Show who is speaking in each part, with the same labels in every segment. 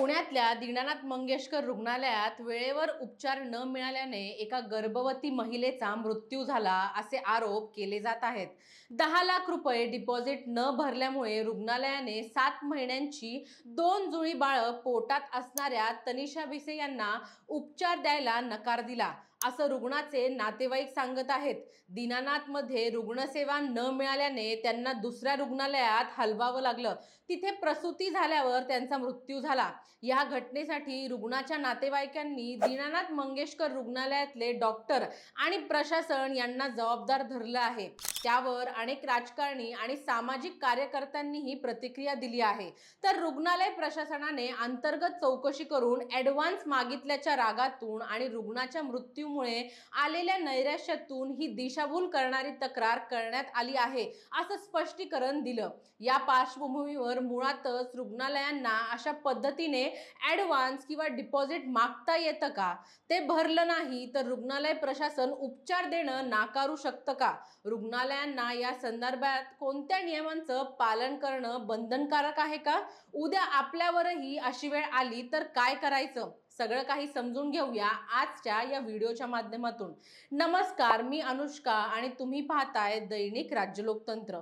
Speaker 1: पुण्यातल्या दीनानाथ मंगेशकर रुग्णालयात वेळेवर उपचार न मिळाल्याने एका गर्भवती महिलेचा मृत्यू झाला असे आरोप केले जात आहेत. दहा लाख रुपये डिपॉझिट न भरल्यामुळे रुग्णालयाने सात महिन्यांची दोन जुळी बाळं पोटात असणाऱ्या तनिषा भिसे यांना उपचार द्यायला नकार दिला. असं रुग्णाचे नातेवाईक सांगत आहेत. दीनानाथमध्ये रुग्णसेवा न मिळाल्याने त्यांना दुसऱ्या रुग्णालयात हलवावं लागलं. तिथे प्रसूती झाल्यावर त्यांचा मृत्यू झाला. या घटनेसाठी रुग्णाच्या नातेवाईकांनी दीनानाथ मंगेशकर रुग्णालयातले डॉक्टर आणि प्रशासन यांना जबाबदार धरलं आहे. त्यावर अनेक राजकारणी आणि सामाजिक कार्यकर्त्यांनीही प्रतिक्रिया दिली आहे. तर रुग्णालय प्रशासनाने अंतर्गत चौकशी करून ॲडव्हान्स मागितल्याच्या रागातून आणि रुग्णाच्या मृत्यू मृत्यूमुळे आलेल्या नैराश्यातून ही दिशाभूल करणारी तक्रार करण्यात आली आहे असं स्पष्टीकरण दिलं. या पार्श्वभूमीवर मुळातच रुग्णालयांना अशा पद्धतीने ॲडव्हान्स किंवा डिपॉझिट मागता येतं का? ते भरलं नाही तर रुग्णालय प्रशासन उपचार देणं नाकारू शकतं का? रुग्णालयांना या संदर्भात कोणत्या नियमांचं पालन करणं बंधनकारक आहे का? उद्या आपल्यावरही अशी वेळ आली तर काय करायचं? सगळं काही समजून घेऊया आजच्या या व्हिडिओच्या माध्यमातून. नमस्कार मी अनुष्का आणि तुम्ही पाहताय दैनिक राज्य लोकतंत्र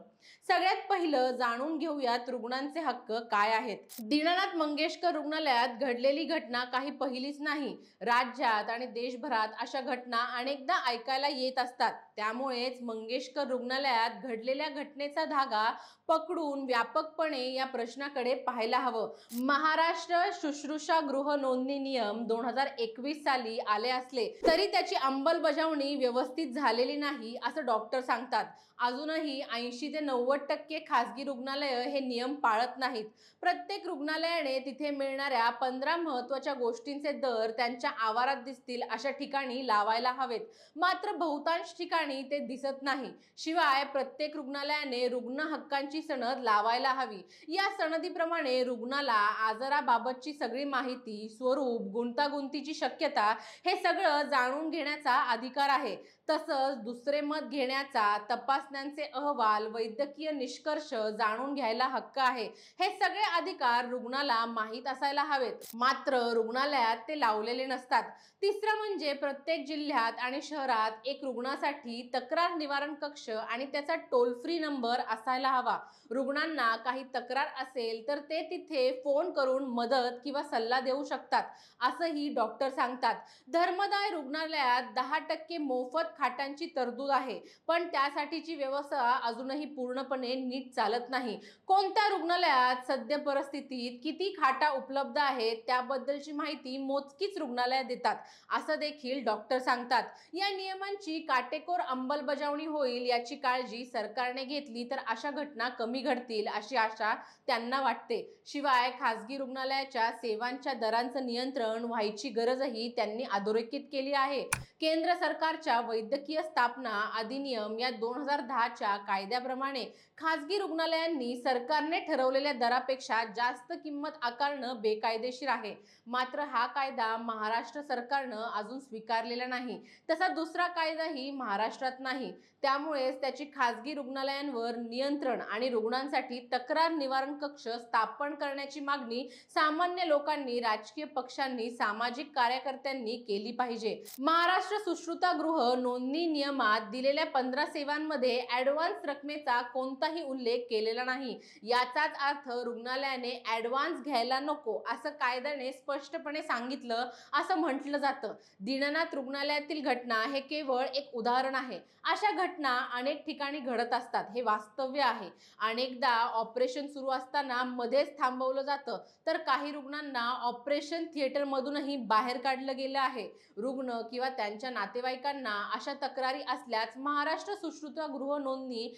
Speaker 1: सगळ्यात पहिलं जाणून घेऊयात रुग्णांचे हक्क काय आहेत. दीनानाथ मंगेशकर रुग्णालयात घडलेली घटना काही पहिलीच नाही. राज्यात आणि देशभरात अशा घटना अनेकदा ऐकायला येत असतात. त्यामुळेच मंगेशकर रुग्णालयात घडलेल्या घटनेचा धागा पकडून व्यापकपणे या प्रश्नाकडे पाहायला हवं. महाराष्ट्र शुश्रूषा गृह नोंदणी नियम दोन हजार एकवीस साली आले असले तरी त्याची अंमलबजावणी व्यवस्थित झालेली नाही असं डॉक्टर सांगतात. अजूनही ऐंशी ते नव्वद टक्के खासगी रुग्णालय हे नियम पाळत नाहीत. प्रत्येक रुग्णालयाने तिथे मिळणाऱ्या पंधरा महत्त्वाच्या गोष्टींचे दर त्यांच्या आवारात दिसतील अशा ठिकाणी लावायला हवेत. मात्र बहुतांश ठिकाणी ते दिसत नाही. शिवाय प्रत्येक रुग्णालयाने रुग्ण हक्कांची सनद लावायला हवी. या सनदीप्रमाणे रुग्णाला आजाराबाबतची सगळी माहिती स्वरूप गुंतागुंतीची शक्यता हे सगळं जाणून घेण्याचा अधिकार आहे. तसंच दुसरे मत घेण्याचा तपासण्यांचे अहवाल वैद्य वैद्यकीय निष्कर्ष जाणून घ्यायला हक्क आहे. हे सगळे अधिकार रुग्णाला माहीत असायला हवेत. मात्र रुग्णालयात ते लावलेले नसतात. तिसरं म्हणजे प्रत्येक जिल्ह्यात आणि शहरात एक रुग्णासाठी तक्रार निवारण कक्ष आणि त्याचा टोल फ्री नंबर असायला हवा. रुग्णांना काही तक्रार असेल तर ते तिथे फोन करून मदत किंवा सल्ला देऊ शकतात असंही डॉक्टर सांगतात. धर्मदाय रुग्णालयात दहा टक्के मोफत खाटांची तरतूद आहे. पण त्यासाठीची व्यवस्था अजूनही पूर्णपणे नीट चालत नाही. कोणत्या रुग्णालयात सध्या परिस्थितीत किती खाटा उपलब्ध आहेत त्याबद्दलची माहिती मोजकीच रुग्णालयात देतात असं देखील डॉक्टर सांगतात. या नियमांची काटेकोर अंमलबजावणी होईल याची काळजी सरकारने घेतली तर अशा घटना कमी घडतील अशी आशा त्यांना वाटते. शिवाय खासगी रुग्णालयाच्या सेवांच्या दरांचं नियंत्रण व्हायची गरजही त्यांनी अधोरेखित केली आहे. केंद्र सरकारच्या वैद्यकीय स्थापना अधिनियम या दोन हजार दहाच्या कायद्याप्रमाणे खासगी रुग्णालयांनी सरकारने ठरवलेल्या दरापेक्षा जास्त किंमत आकारणं बेकायदेशीर आहे. मात्र हा कायदा महाराष्ट्र सरकारनं अजून स्वीकारलेला नाही. तसा दुसरा कायदाही महाराष्ट्रात नाही. त्यामुळेच त्याची खासगी रुग्णालयांवर नियंत्रण आणि रुग्णांसाठी तक्रार निवारण कक्ष स्थापन करण्याची मागणी सामान्य लोकांनी राजकीय पक्षांनी सामाजिक कार्यकर्त्यांनी केली पाहिजे. महाराष्ट्र सुश्रुतागृह नोंदणी नियमात दिलेल्या पंधरा सेवांमध्ये ऍडव्हान्स रकमेचा कोणताही उल्लेख केलेला नाही. याचाच अर्थ रुग्णालयाने ऍडव्हान्स घ्यायला नको असं कायद्याने स्पष्टपणे सांगितलं असं म्हटलं जातं. दीननाथ रुग्णालयातील घटना हे केवळ एक उदाहरण आहे. अशा घटना अनेक ठिकाणी घडत असतात हे वास्तव्य आहे. अनेकदा ऑपरेशन सुरू असताना मध्येच थांबवलं जातं तर काही रुग्णांना ऑपरेशन थिएटरमधूनही बाहेर काढलं गेलं आहे. रुग्ण किंवा त्यांच्या नातेवाईकांना अशा तक्रारी असल्यास महाराष्ट्र सुश्रुता गृह नोंदणी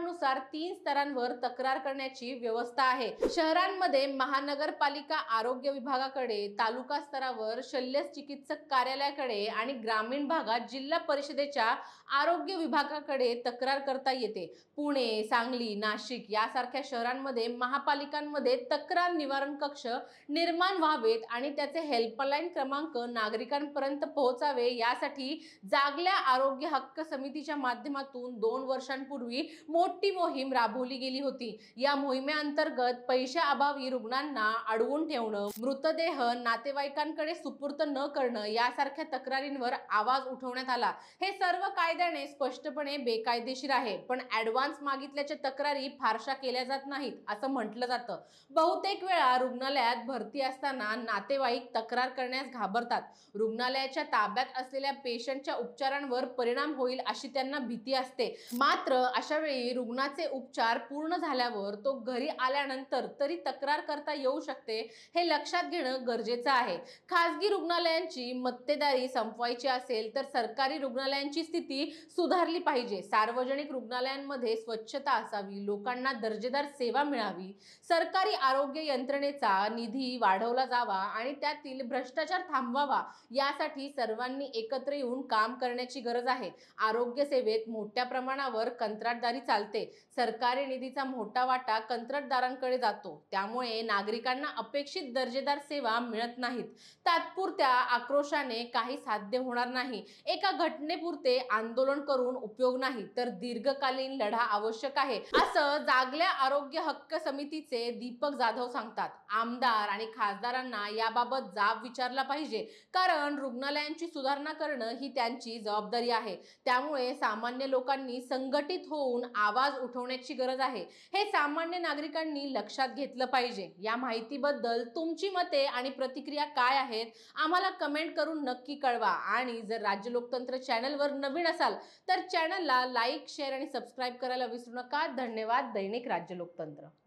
Speaker 1: नियमांनुसार तीन स्तरांवर तक्रार करण्याची व्यवस्था आहे. शहरांमध्ये महानगरपालिका आरोग्य विभागाकडे तालुका स्तरावर शल्य चिकित्सक कार्यालयाकडे आणि ग्रामीण भागात जिल्हा परिषदेच्या आरोग्य विभागाकडे तक्रार करता येते. पुणे सांगली नाशिक यासारख्या शहरांमध्ये महापालिकांमध्ये तक्रार निवारण कक्ष निर्माण व्हावेत आणि त्याचे हेल्पलाईन क्रमांक नागरिकांपर्यंत पोहोचावे यासाठी जागल्या आरोग्य हक्क समितीच्या माध्यमातून दोन वर्षांपूर्वी मोठ्या मोठी मोहीम राबवली गेली होती. या मोहिमेअंतर्गत पैशाअभावी रुग्णांना अडवून ठेवणं मृतदेह नातेवाईकांकडे सुपूर्त न करणं यासारख्या तक्रारींवर आवाज उठवण्यात आला. हे सर्व कायद्याने स्पष्टपणे बेकायदेशीर आहे पण ऍडव्हान्स मागितल्याच्या तक्रारी फारशा केल्या जात नाहीत असं म्हटलं जातं. बहुतेक वेळा रुग्णालयात भरती असताना नातेवाईक तक्रार करण्यास घाबरतात. रुग्णालयाच्या ताब्यात असलेल्या पेशंटच्या उपचारांवर परिणाम होईल अशी त्यांना भीती असते. मात्र अशा वेळी रुग्णाचे उपचार पूर्ण झाल्यावर तो घरी आल्यानंतर तरी तक्रार करता येऊ शकते हे लक्षात घेणं गरजेचं आहे. खासगी रुग्णालयांची मक्तेदारी संपवायची असेल तर सरकारी रुग्णालयांची स्थिती सुधारली पाहिजे. सार्वजनिक रुग्णालयांमध्ये स्वच्छता असावी लोकांना दर्जेदार सेवा मिळावी. सरकारी आरोग्य यंत्रणेचा निधी वाढवला जावा आणि त्यातील भ्रष्टाचार थांबवावा यासाठी सर्वांनी एकत्र येऊन काम करण्याची गरज आहे. आरोग्य सेवेत मोठ्या प्रमाणावर कंत्राटदारी चालते. सरकारी निधीचा मोठा वाटा कंत्राटदारांकडे जातो. त्यामुळे नागरिकांना अपेक्षित दर्जेदार सेवा मिळत नाहीत. तात्पुरत्या आक्रोशाने काही साध्य होणार नाही. एका घटनेपुरते आंदोलन करून उपयोग नाही तर दीर्घकालीन लढा आवश्यक आहे असं जागल्या आरोग्य हक्क समितीचे दीपक जाधव सांगतात. आमदार आणि खासदारांना याबाबत जाब विचारला पाहिजे कारण रुग्णालयांची सुधारणा करणं ही त्यांची जबाबदारी आहे. त्यामुळे सामान्य लोकांनी संघटित होऊन आवाज उठवण्याची गरज आहे. हे सामान्य नागरिकांनी लक्षात घेतलं पाहिजे. या माहितीबद्दल तुमची मते आणि प्रतिक्रिया काय आहेत आम्हाला कमेंट करून नक्की कळवा. आणि जर राज्य लोकतंत्र चॅनलवर नवीन असाल तर चॅनलला लाईक शेअर आणि सबस्क्राईब करायला विसरू नका. धन्यवाद. दैनिक राज्य लोकतंत्र.